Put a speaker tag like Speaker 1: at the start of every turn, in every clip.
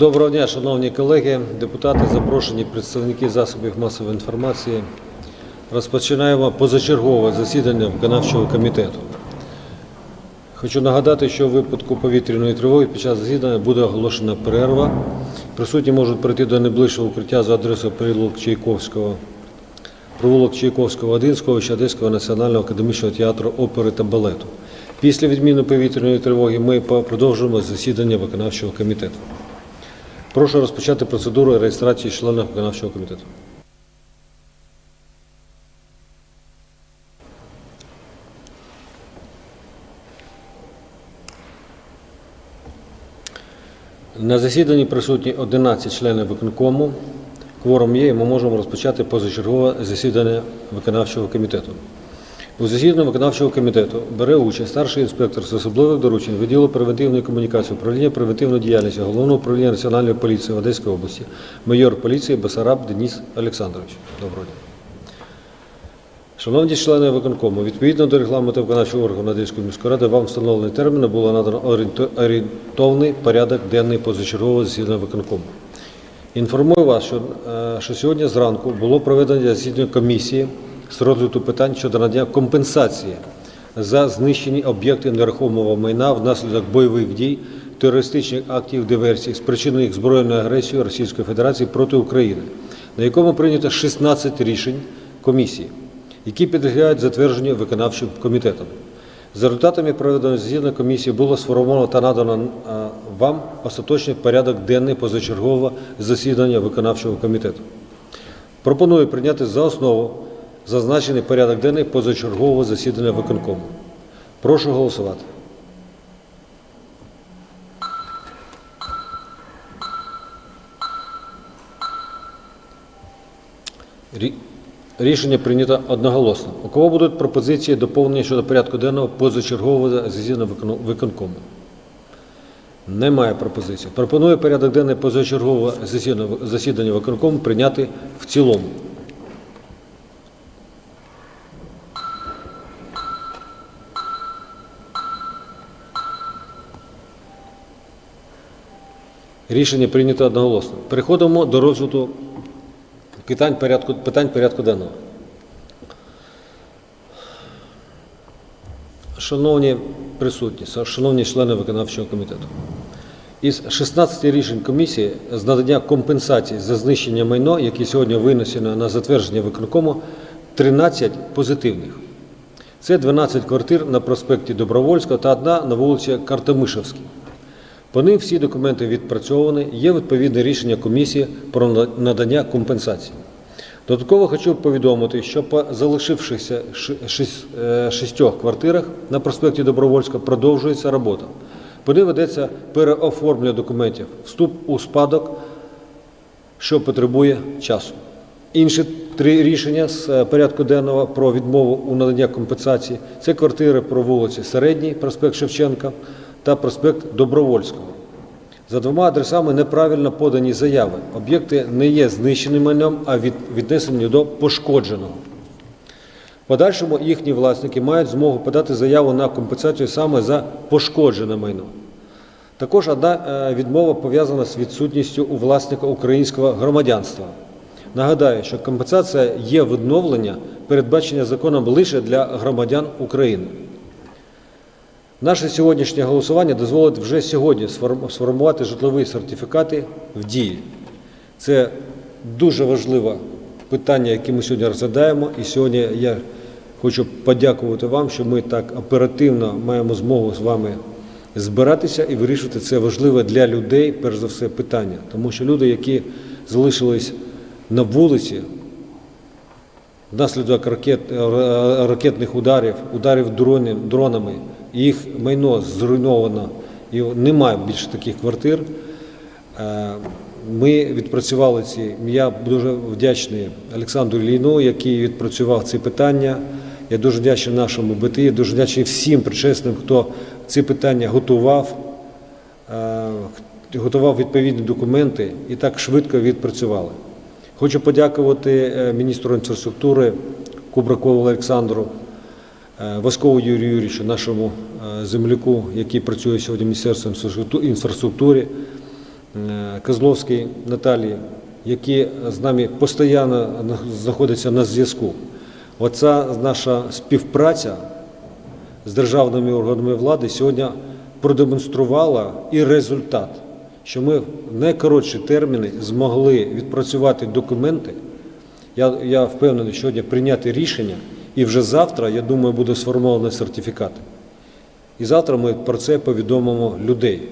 Speaker 1: Доброго дня, шановні колеги, депутати, запрошені представники засобів масової інформації. Розпочинаємо позачергове засідання виконавчого комітету. Хочу нагадати, що в випадку повітряної тривоги під час засідання буде оголошена перерва. Присутні можуть прийти до найближчого укриття за адресою переулок Чайковського, провулок Чайковського, 1, сховища Одеського національного академічного театру опери та балету. Після відміни повітряної тривоги ми продовжуємо засідання виконавчого комітету. Прошу розпочати процедуру реєстрації членів виконавчого комітету. На засіданні присутні 11 членів виконкому. Кворум є, і ми можемо розпочати позачергове засідання виконавчого комітету. У засіданні виконавчого комітету бере участь старший інспектор з особливих доручень відділу превентивної комунікації, управління превентивної діяльності Головного управління Національної поліції в Одеській області, майор поліції Басараб Деніс Олександрович. Доброго дня. Шановні члени виконкому, відповідно до регламенту виконавчого органу Одеської міської ради, вам встановлений термін було надано орієнтовний порядок денний позачергового засідання виконкому. Інформую вас, що, е, що сьогодні зранку було проведено засідання комісії з розгляду питань щодо надання компенсації за знищені об'єкти нерухомого майна внаслідок бойових дій, терористичних актів диверсій, спричинених збройною агресією Російської Федерації проти України, на якому прийнято 16 рішень комісії, які підлягають затвердженню виконавчим комітетом. За результатами проведеної засідання комісії було сформовано та надано вам остаточний порядок денний позачергового засідання виконавчого комітету. Пропоную прийняти за основу зазначений порядок денний позачергового засідання виконкому. Прошу голосувати. Рішення прийнято одноголосно. У кого будуть пропозиції доповнення щодо порядку денного позачергового засідання виконкому? Немає пропозицій. Пропоную порядок денний позачергового засідання виконкому прийняти в цілому. Рішення прийнято одноголосно. Переходимо до розгляду питань порядку, питань порядку денного. Шановні присутні, шановні члени виконавчого комітету, із 16 рішень комісії з надання компенсації за знищення майно, які сьогодні винесено на затвердження виконкому, 13 позитивних. Це 12 квартир на проспекті Добровольського та одна на вулиці Картамишевській. По ним всі документи відпрацьовані, є відповідне рішення комісії про надання компенсації. Додатково хочу повідомити, що по залишившихся ши- е, шістьох квартирах на проспекті Добровольського продовжується робота. По ним ведеться переоформлення документів, вступ у спадок, що потребує часу. Інші три рішення з е, порядку денного про відмову у наданні компенсації це квартири про вулиці Середній, проспект Шевченка та проспект Добровольського. За двома адресами неправильно подані заяви. Об'єкти не є знищеним майном, а від, віднесені до пошкодженого. Подальшому їхні власники мають змогу подати заяву на компенсацію саме за пошкоджене майно. Також одна е, відмова пов'язана з відсутністю у власника українського громадянства. Нагадаю, що компенсація є відновлення, передбачення законом лише для громадян України. Наше сьогоднішнє голосування дозволить вже сьогодні сформувати житлові сертифікати в дії. Це дуже важливе питання, яке ми сьогодні розглядаємо. І сьогодні я хочу подякувати вам, що ми так оперативно маємо змогу з вами збиратися і вирішувати це важливе для людей, перш за все, питання. Тому що люди, які залишились на вулиці, внаслідок ракет, е, ракетних ударів, ударів дронами, їх майно зруйновано, і немає більше таких квартир. Е, Ми відпрацювали ці. Я дуже вдячний Олександру Лійну, який відпрацював ці питання. Я дуже вдячний нашому БТІ, дуже вдячний всім причесним, хто ці питання готував, е, готував відповідні документи і так швидко відпрацювали. Хочу подякувати е, міністру інфраструктури Кубракову Олександру, Васкову Юрію Юрійовичу, нашому е, земляку, який працює сьогодні в Міністерстві інфраструктури. е, Козловській Наталії, які з нами постійно знаходяться на зв'язку. Оця наша співпраця з державними органами влади сьогодні продемонструвала і результат, що ми в найкоротші терміни змогли відпрацювати документи. Я, я впевнений, сьогодні прийняти рішення, і вже завтра, я думаю, буде сформований сертифікат. І завтра ми про це повідомимо людей.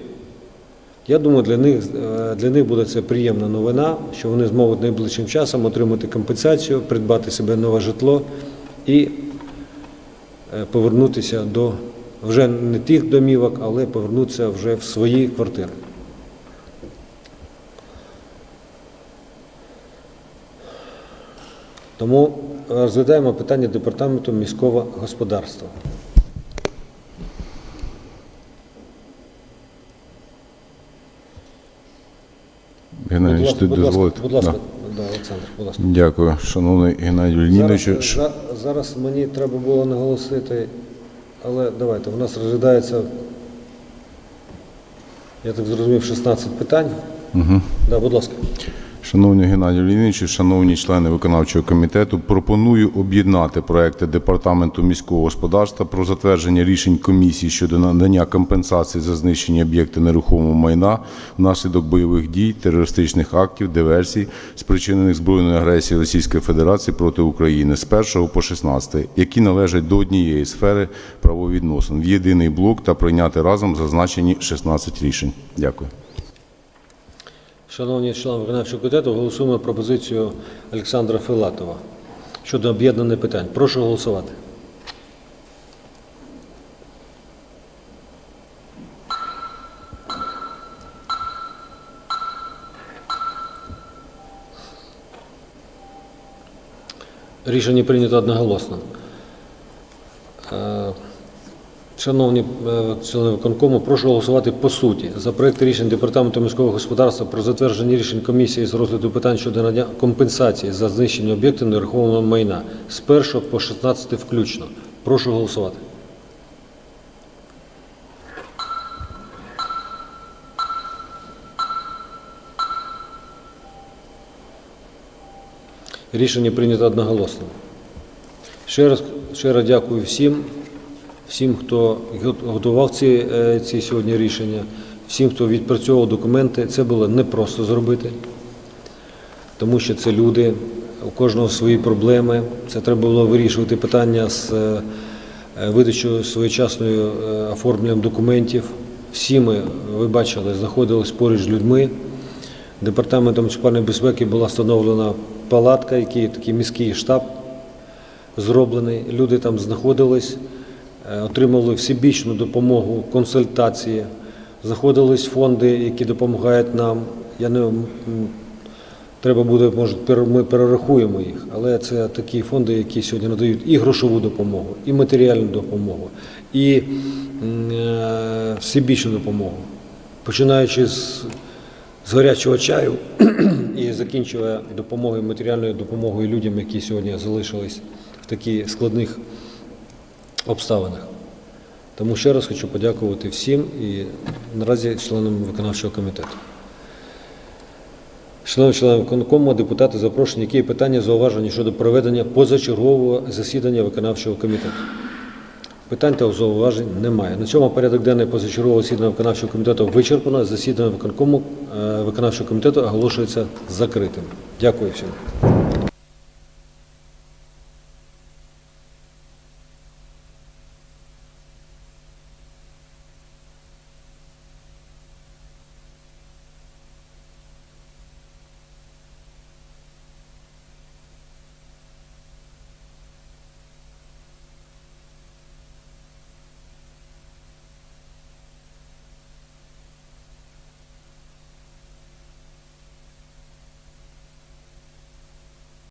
Speaker 1: Я думаю, для них, е, для них буде це приємна новина, що вони зможуть найближчим часом отримати компенсацію, придбати себе нове житло і е, повернутися до вже не тих домівок, але повернутися вже в свої квартири. Тому розглядаємо питання департаменту міського господарства.
Speaker 2: Геннадій, ти дозволите?
Speaker 1: будь ласка,
Speaker 2: Да.
Speaker 1: Олександр, будь ласка.
Speaker 2: Дякую, шановний Геннадій Леонідович.
Speaker 1: Зараз, за- зараз мені треба було наголосити, але давайте, у нас розглядається, я так зрозумів, 16 питань.
Speaker 2: Мгм.
Speaker 1: Да, будь ласка.
Speaker 2: Шановний Геннадій Леонідович, шановні члени виконавчого комітету, пропоную об'єднати проекти Департаменту міського господарства про затвердження рішень комісії щодо надання компенсації за знищення об'єкта нерухомого майна внаслідок бойових дій, терористичних актів, диверсій, спричинених збройною агресією Російської Федерації проти України з 1 по 16, які належать до однієї сфери правовідносин в єдиний блок та прийняти разом зазначені 16 рішень. Дякую.
Speaker 1: Шановні члени виконавчого комітету, голосуємо пропозицію Олександра Филатова щодо об'єднаних питань. Прошу голосувати. Рішення прийнято одноголосно. Е, Шановні е, члени виконкому, прошу голосувати по суті за проект рішень Департаменту міського господарства про затвердження рішень комісії з розгляду питань щодо надання компенсації за знищення об'єктів нерухомого майна з 1 по 16 включно. Прошу голосувати. Рішення прийнято одноголосно. Ще раз щиро дякую всім, всім, хто готував ці, е, ці сьогодні рішення, всім, хто відпрацьовував документи. Це було непросто зробити, тому що це люди, у кожного свої проблеми. Це треба було вирішувати питання з е, видачою своєчасною е, оформленням документів. Всі ми, ви бачили, знаходились поруч з людьми. Департаментом муніципальної безпеки була встановлена палатка, який такий міський штаб зроблений. Люди там знаходились, отримали всебічну допомогу, консультації. Знаходились фонди, які допомагають нам. Я не треба буде, може, ми перерахуємо їх, але це такі фонди, які сьогодні надають і грошову допомогу, і матеріальну допомогу, і е, всебічну допомогу, починаючи з з гарячого чаю і закінчує допомогою, матеріальною допомогою людям, які сьогодні залишились в таких складних обставинах. Тому ще раз хочу подякувати всім і наразі членам виконавчого комітету. Шановні члени виконкому, депутати запрошені, які є питання зауваження щодо проведення позачергового засідання виконавчого комітету. Питань та зауважень немає. На цьому порядок денний позачергового засідання виконавчого комітету вичерпано. Засідання виконкому е, виконавчого комітету оголошується закритим. Дякую всім.